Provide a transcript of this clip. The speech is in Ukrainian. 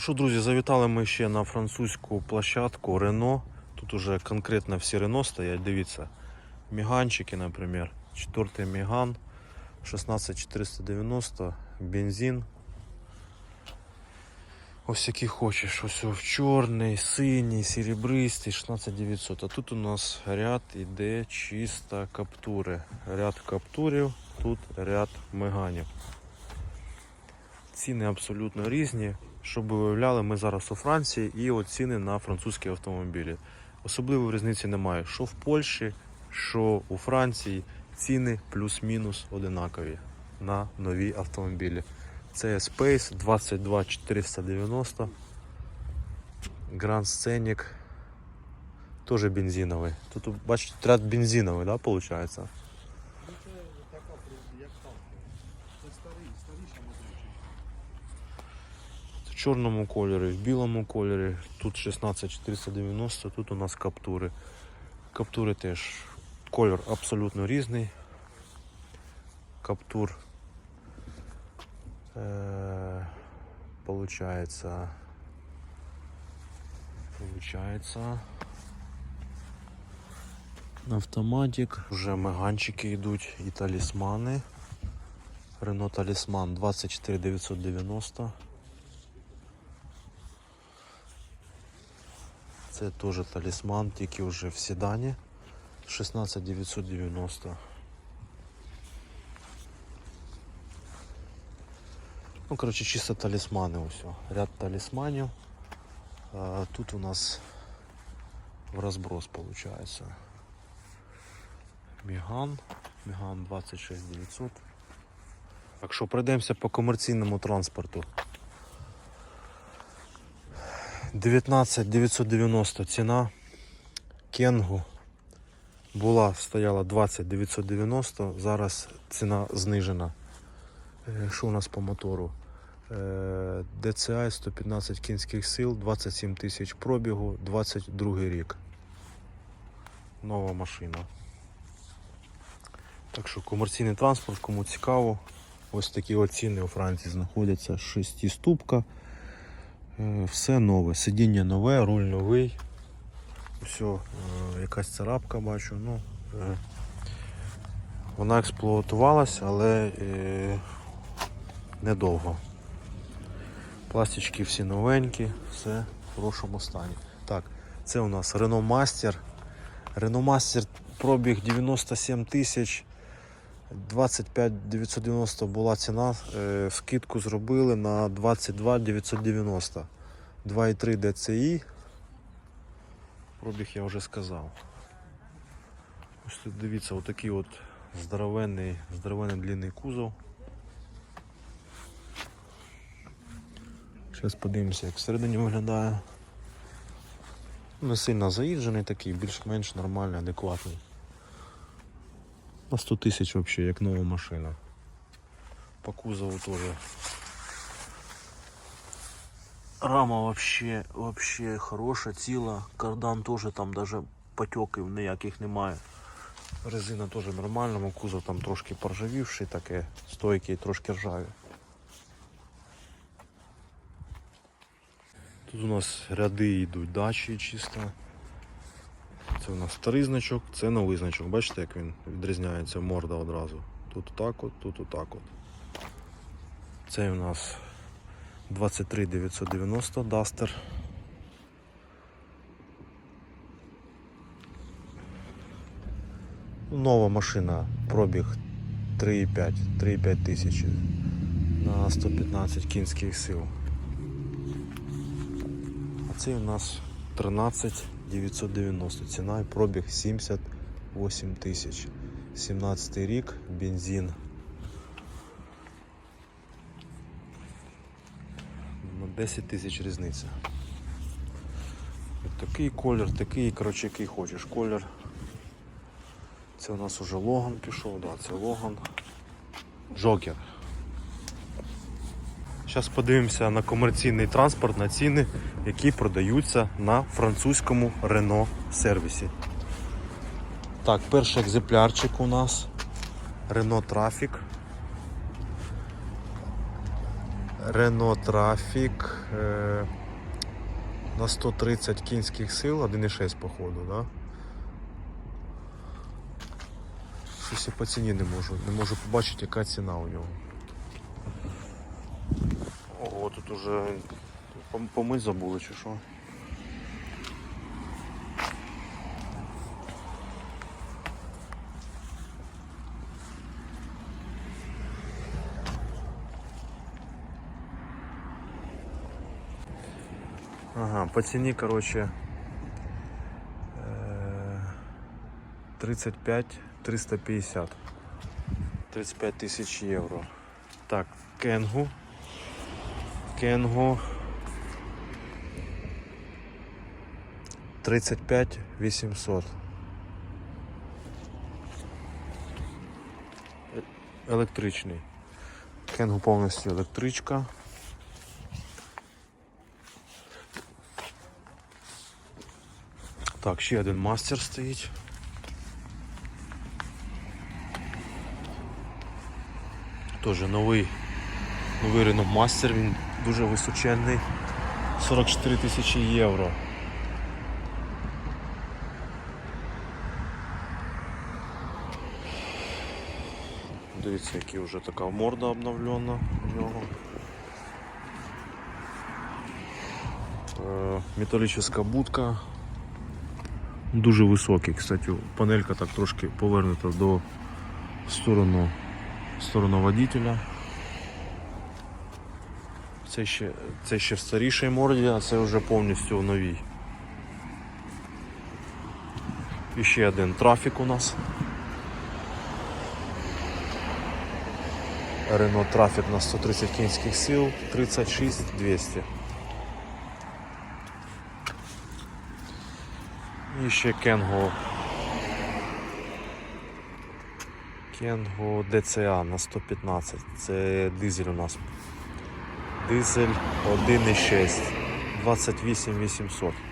Що, друзі, завітали ми ще на французьку площадку Рено. Тут уже конкретно всі Рено стоять. Дивіться, міганчики, наприклад. Четвертий міган 16490, бензин. Ось який хочеш. Ось в чорний, синій, серебристий, 16900. А тут у нас ряд іде чисто каптури. Ряд каптурів, тут ряд меганів. Ціни абсолютно різні. Щоб ви уявляли, ми зараз у Франції і ціни на французькі автомобілі. Особливої різниці немає. Що в Польщі, що у Франції, ціни плюс-мінус одинакові на нові автомобілі. Це Space 22490. Grand Scenic. Теж бензиновий. Тут бачите, ряд бензиновий, да, виходить? Це така, як там. Це старий, старіша модель. Чорному кольорі, в білому кольорі. Тут 16490, тут у нас каптури. Каптури теж кольор абсолютно різний. Каптур е, получается получается автоматик. Вже меганчики йдуть і талісмани. Renault Талісман 24990. Це теж талісман, тільки вже в седані 16990. Ну, коротше, чисто талісмани ось. Ряд талісманів. А, тут у нас в розброс виходить. Міган. Міган 26900. Так що пройдемося по комерційному транспорту. 19 990 ціна. Кенгу була, стояла 20 990, зараз ціна знижена. Е, Що у нас по мотору? Е, DCI 115 кінських сил, 27 тисяч пробігу, 22 рік. Нова машина. Так що комерційний транспорт, кому цікаво, ось такі от ціни у Франції знаходяться. Шестиступка. Е, Все нове. Сидіння нове, руль новий. Все, е, якась царапка бачу. Ну, е, вона експлуатувалась, але е, недовго. Пластички всі новенькі, все в хорошому стані. Так, це у нас Renault Master. Renault Master пробіг 97 тисяч. 25 990 була ціна, е, скидку зробили на 22 990. 2,3 DCI. Пробіг я вже сказав. Ось тут дивіться, отакий от здоровенний, здоровенний длинний кузов. Зараз подивимося, як всередині виглядає. Не сильно заїжджений такий, більш-менш нормальний, адекватний. На 100 тисяч взагалі, як нова машина. По кузову теж. Рама вообще, вообще хороша, ціла. Кардан теж там даже потеків ніяких немає. Резина теж в нормальному, кузов там трошки поржавівший, таке, стойки трошки ржаві. Тут у нас ряди йдуть дачі чисто. Це у нас старий значок, це новий значок. Бачите, як він відрізняється морда одразу. Тут отак от, тут отак от. Це у нас 23 990 Duster. Нова машина, пробіг 3,5, 3,5 тисячі на 115 кінських сил. А це у нас 13 990 ціна і пробіг 78 тисяч. 17 рік, бензин. На 10 тисяч різниця. Такий колір, такий, коротше, який хочеш колір. Це у нас уже Логан пішов, да, це Логан. Джокер. Зараз подивимося на комерційний транспорт, на ціни, які продаються на французькому Renault сервісі. Так, перший екземплярчик у нас Renault Trafic. Renault Traffic е, на 130 кінських сил, 1,6 походу, да? Щось я по ціні не можу. Не можу побачити, яка ціна у нього. Ого, тут уже пом- помить забули чи що. Ага, по ціні, короче, е, 35 350. 35 тисяч євро. Так, Кенгу. Кенгу. 35 800. Е- Електричний. Кенгу повністю електричка. Так, ще один мастер стоїть. Тоже новий, новий Renault Master, він дуже височенний. 44 тисячі євро. Дивіться, які вже така морда обновлена у нього. Е, Металічна будка. Дуже високий, кстати, панелька так трошки повернута до в сторону, в сторону водителя. Це ще, це ще в старішій морді, а це вже повністю в новій. І ще один трафік у нас. Renault трафік на 130 кінських сил, 36 200. І ще Кенго. Кенго DCA на 115. Це дизель у нас. Дизель 1,6. 28 800.